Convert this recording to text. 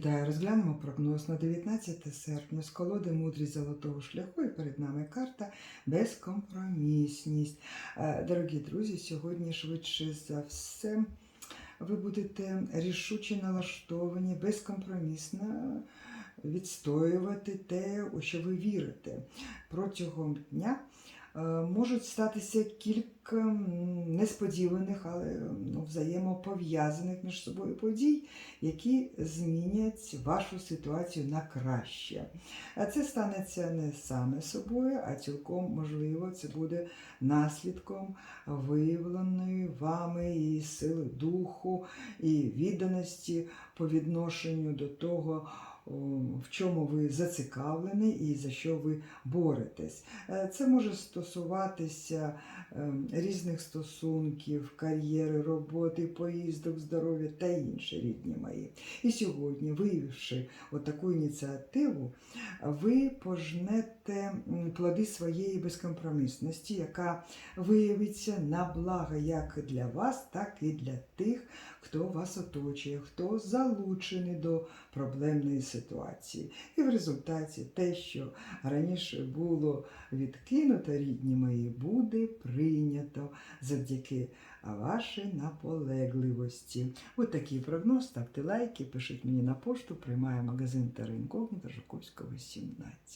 Вітаю, розглянемо прогноз на 19 серпня з колоди мудрість золотого шляху і перед нами карта безкомпромісність. Е, Дорогі друзі, сьогодні швидше за все ви будете рішуче налаштовані, безкомпромісно відстоювати те, у що ви вірите. Протягом дня е, можуть статися кілька несподіваних, але ну, взаємопов'язаних між собою подій, які змінять вашу ситуацію на краще. А це станеться не саме собою, а цілком можливо, це буде наслідком виявленої вами і сили духу, і відданості по відношенню до того, в чому ви зацікавлені і за що ви боретесь. Е, Це може стосуватися ем, різних стосунків, кар'єри, роботи, поїздок, здоров'я та інше, рідні мої. І сьогодні, виявивши отаку ініціативу, ви пожнете плоди своєї безкомпромісності, яка виявиться на благо як для вас, так і для тих, хто вас оточує, хто залучений до проблемної ситуації. І в результаті те, що раніше було відкинуто, рідні мої, буде прийнято завдяки вашій наполегливості. От такий прогноз. Ставте лайки, пишіть мені на пошту, приймає магазин та Інкогніта Жуковського, 17.